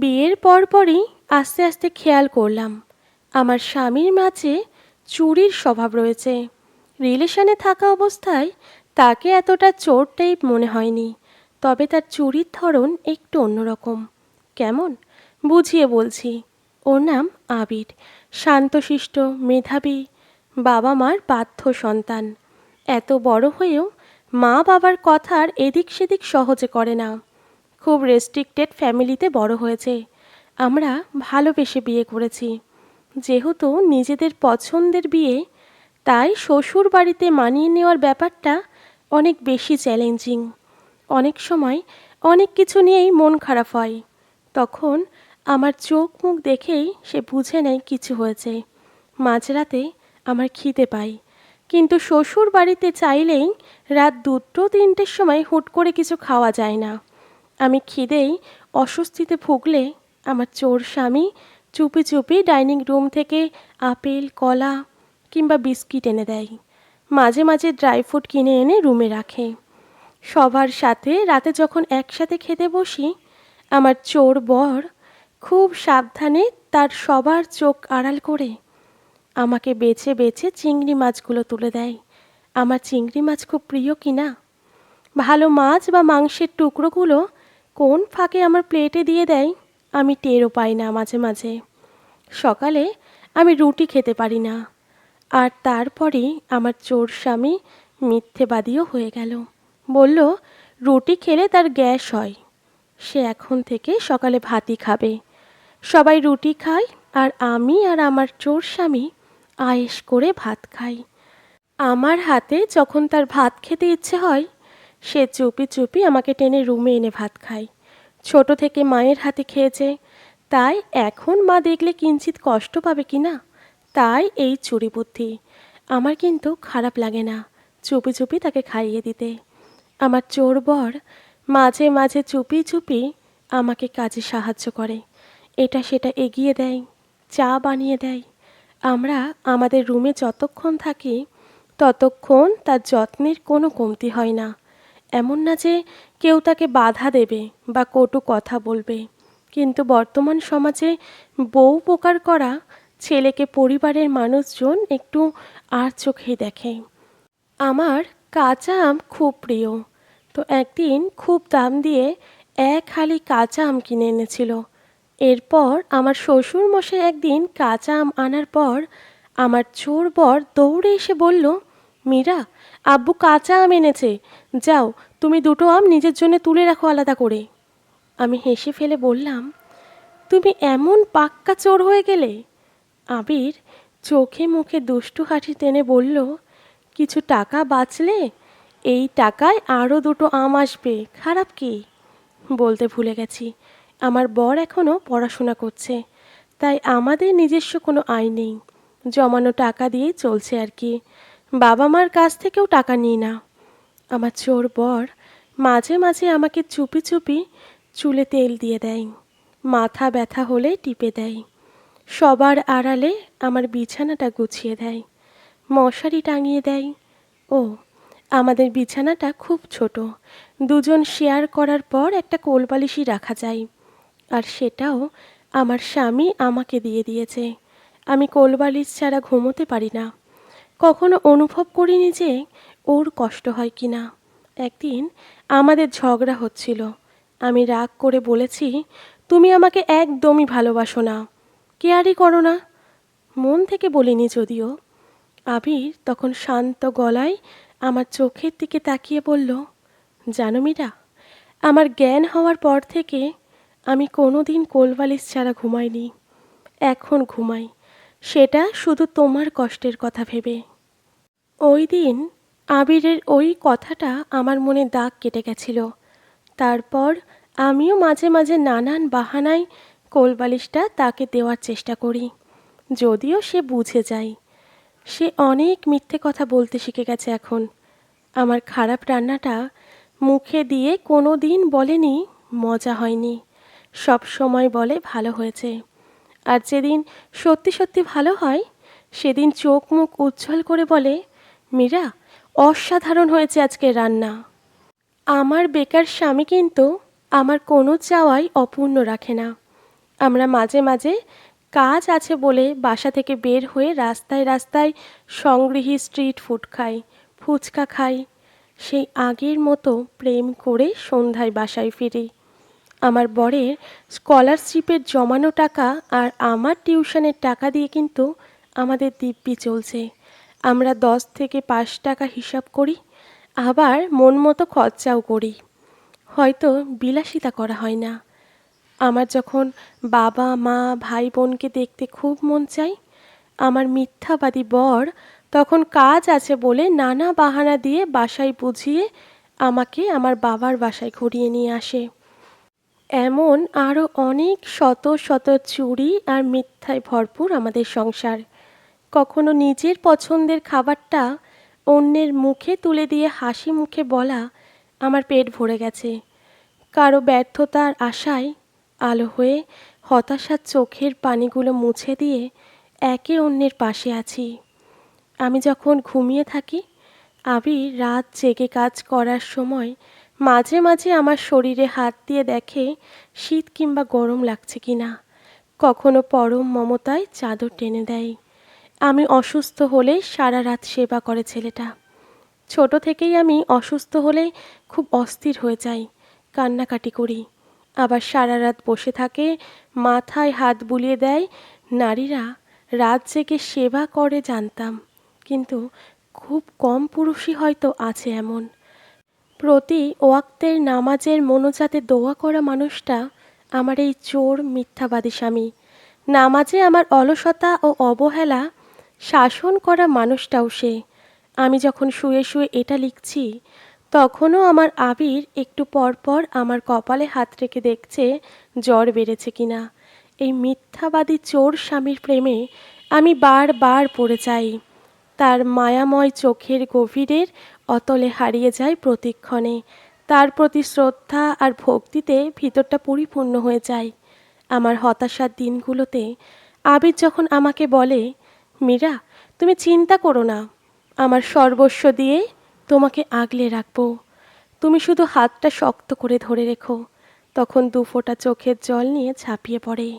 বিয়ের পরপরই আস্তে আস্তে খেয়াল করলাম, আমার স্বামীর মাঝে চুরির স্বভাব রয়েছে। রিলেশনে থাকা অবস্থায় তাকে এতটা চোর টাইপ মনে হয়নি, তবে তার চুরির ধরন একটু অন্যরকম। কেমন? বুঝিয়ে বলছি। ওর নাম আবির, শান্তশিষ্ট, মেধাবী বাবা মার বাধ্য সন্তান। এত বড় হয়েও মা বাবার কথার এদিক সেদিক সহজে করে না। খুব রেস্ট্রিক্টেড ফ্যামিলিতে বড় হয়েছে। আমরা ভালোবেসে বিয়ে করেছি। যেহেতু নিজেদের পছন্দের বিয়ে, তাই শ্বশুর বাড়িতে মানিয়ে নেওয়ার ব্যাপারটা অনেক বেশি চ্যালেঞ্জিং অনেক সময় অনেক কিছু নিয়েই মন খারাপ হয়। তখন আমার চোখ মুখ দেখেই সে বুঝে নেয় কিছু হয়েছে। মাঝরাতে আমার খিদে পাই কিন্তু শ্বশুর বাড়িতে চাইলেই রাত দুটো তিনটের সময় হুট করে কিছু খাওয়া যায় না। আমি খিদেই অস্বস্তিতে ভুগলে আমার চোর স্বামী চুপি চুপি ডাইনিং রুম থেকে আপেল, কলা কিংবা বিস্কিট এনে দেয়। মাঝে মাঝে ড্রাই ফ্রুট কিনে এনে রুমে রাখে। সবার সাথে রাতে যখন একসাথে খেতে বসি, আমার চোর বর খুব সাবধানে তার সবার চোখ আড়াল করে আমাকে বেছে বেছে চিংড়ি মাছগুলো তুলে দেয়। আমার চিংড়ি মাছ খুব প্রিয় কিনা? ভালো মাছ বা মাংসের টুকরোগুলো কোন ফাঁকে আমার প্লেটে দিয়ে দেয়, আমি টেরও পাই না মাঝে মাঝে। সকালে আমি রুটি খেতে পারি না, আর তারপরেই আমার চোর স্বামী মিথ্যেবাদীও হয়ে গেল। বলল, রুটি খেলে তার গ্যাস হয়। সে এখন থেকে সকালে ভাতই খাবে। সবাই রুটি খায়, আর আমি আর আমার চোর স্বামী আয়েস করে ভাত খাই। আমার হাতে যখন তার ভাত খেতে ইচ্ছে হয় সে চুপি চুপি আমাকে টেনে রুমে এনে ভাত খায়। ছোট থেকে মায়ের হাতে খেয়েছে। তাই এখন মা দেখলে কিঞ্চিত কষ্ট পাবে কি না? তাই এই চুরি বুদ্ধি। আমার কিন্তু খারাপ লাগে না চুপি চুপি তাকে খাইয়ে দিতে। আমার চোর বর মাঝে মাঝে চুপি চুপি আমাকে কাজে সাহায্য করে। এটা সেটা এগিয়ে দেয়, চা বানিয়ে দেয়। আমরা আমাদের রুমে যতক্ষণ থাকি, ততক্ষণ তার যত্নের কোনো কমতি হয় না। এমন না যে কেউ তাকে বাধা দেবে বা কটু কথা বলবে। কিন্তু বর্তমান সমাজে বউ উপকার করা, ছেলেকে পরিবারের মানুষজন একটু আর চোখেই দেখে। আমার কাঁচা আম খুব প্রিয়। তো একদিন খুব দাম দিয়ে এক হালি কাঁচা আম কিনে এনেছিল। এরপর আমার শ্বশুর মশাই একদিন কাঁচা আম আনার পর আমার চোর বর দৌড়ে এসে বলল মীরা, আব্বু কাঁচা আম এনেছে। যাও, তুমি দুটো আম নিজের জন্য তুলে রাখো আলাদা করে। আমি হেসে ফেলে বললাম, তুমি এমন পাক্কা চোর হয়ে গেলে? আবির চোখে মুখে দুষ্টু হাসি টেনে বলল, কিছু টাকা বাঁচলে এই টাকায় আরও দুটো আম আসবে, খারাপ কি? বলতে ভুলে গেছি, আমার বর এখনও পড়াশোনা করছে, তাই আমাদের নিজস্ব কোনো আয় নেই, জমানো টাকা দিয়েই চলছে আর কি। বাবা মার কাছ থেকেও টাকা নিই না। আমার চোর বর মাঝে মাঝে আমাকে চুপি চুপি চুলে তেল দিয়ে দেয়, মাথা ব্যথা হলে টিপে দেয়, সবার আড়ালে আমার বিছানাটা গুছিয়ে দেয়, মশারি টাঙিয়ে দেয়। ও, আমাদের বিছানাটা খুব ছোট, দুজন শেয়ার করার পর একটা কোলবালিশই রাখা যায়, আর সেটাও আমার স্বামী আমাকে দিয়ে দিয়েছে। আমি কোলবালিশ ছাড়া ঘুমোতে পারি না। কখনো অনুভব করিনি যে ওর কষ্ট হয় কি না একদিন আমাদের ঝগড়া হচ্ছিল। আমি রাগ করে বলেছি, তুমি আমাকে একদমই ভালোবাসো না। কেয়ারই করো না। মন থেকে বলিনি যদিও। আবির তখন শান্ত গলায় আমার চোখের দিকে তাকিয়ে বলল, জানো মীরা, আমার জ্ঞান হওয়ার পর থেকে আমি কোনো দিন কোলবালিশ ছাড়া ঘুমাইনি। এখন ঘুমাই। সেটা শুধু তোমার কষ্টের কথা ভেবে। ওই দিন আবিরের ওই কথাটা আমার মনে দাগ কেটে গেছিল। তারপর আমিও মাঝে মাঝে নানান বাহানায় কোলবালিশটা তাকে দেওয়ার চেষ্টা করি, যদিও সে বুঝে যায়। সে অনেক মিথ্যে কথা বলতে শিখে গেছে এখন। আমার খারাপ রান্নাটা মুখে দিয়ে কোনো দিন বলেনি, মজা হয়নি। সব সময় বলে ভালো হয়েছে। আর যেদিন সত্যি সত্যি ভালো হয়, সেদিন চোখ মুখ উজ্জ্বল করে বলে, মীরা, অসাধারণ হয়েছে আজকে রান্না। আমার বেকার স্বামী কিন্তু আমার কোনো চাওয়াই অপূর্ণ রাখে না। আমরা মাঝে মাঝে কাজ আছে বলে বাসা থেকে বের হয়ে রাস্তায় রাস্তায় সংগৃহী স্ট্রিট ফুড খাই, ফুচকা খাই। সেই আগের মতো প্রেম করে সন্ধ্যায় বাসায় ফিরি। আমার বরের স্কলারশিপের জমানো টাকা আর আমার টিউশনের টাকা দিয়ে কিন্তু আমাদের দিব্যি চলছে। আমরা দশ থেকে পাঁচ টাকা হিসাব করি, আবার মন মতো খরচাও করি। হয়তো বিলাসিতা করা হয় না। আমার যখন বাবা, মা, ভাই, বোনকে দেখতে খুব মন চাই, আমার মিথ্যাবাদী বর তখন কাজ আছে বলে নানা বাহানা দিয়ে বাসায় বুঝিয়ে আমাকে আমার বাবার বাসায় ঘুরিয়ে নিয়ে আসে। এমন আরও অনেক শত শত চুরি আর মিথ্যায় ভরপুর আমাদের সংসার। কখনো নিজের পছন্দের খাবারটা অন্যের মুখে তুলে দিয়ে হাসি মুখে বলা আমার পেট ভরে গেছে। কারও ব্যর্থতার আশায় আলো হয়ে হতাশার চোখের পানিগুলো মুছে দিয়ে একে অন্যের পাশে আছি। আমি যখন ঘুমিয়ে থাকি, আবির রাত জেগে কাজ করার সময় মাঝে মাঝে আমার শরীরে হাত দিয়ে দেখে শীত কিংবা গরম লাগছে কি না কখনো পরম মমতায় চাদর টেনে দেয়। আমি অসুস্থ হলে সারা রাত সেবা করে ছেলেটা। ছোট থেকেই আমি অসুস্থ হলে খুব অস্থির হয়ে যাই, কান্নাকাটি করি। আবার সারা রাত বসে থাকে, মাথায় হাত বুলিয়ে দেয়, নারীরা রাত জেগে সেবা করে জানতাম, কিন্তু খুব কম পুরুষই হয়তো আছে এমন। প্রতি ওয়াক্তের নামাজের মনোজাতে দোয়া করা মানুষটা আমার এই চোর, মিথ্যাবাদী স্বামী। নামাজে আমার অলসতা ও অবহেলা শাসন করা মানুষটাও সে। আমি যখন শুয়ে শুয়ে এটা লিখছি, তখনও আমার আবির একটু পর পর আমার কপালে হাত রেখে দেখছে জ্বর বেড়েছে কিনা। এই মিথ্যাবাদী চোর স্বামীর প্রেমে আমি বারবার পড়ে যাই। তার মায়াময় চোখের গভীরের অতলে হারিয়ে যায় প্রতিক্ষণে। তার প্রতি শ্রদ্ধা আর ভক্তিতে ভিতরটা পরিপূর্ণ হয়ে যায়। আমার হতাশার দিনগুলোতে আবির যখন আমাকে বলে, মীরা, তুমি চিন্তা করো না। আমার সর্বস্ব দিয়ে তোমাকে আগলে রাখব। তুমি শুধু হাতটা শক্ত করে ধরে রেখো। তখন দু ফোঁটা চোখের জল নিয়ে ঝাঁপিয়ে পড়ে।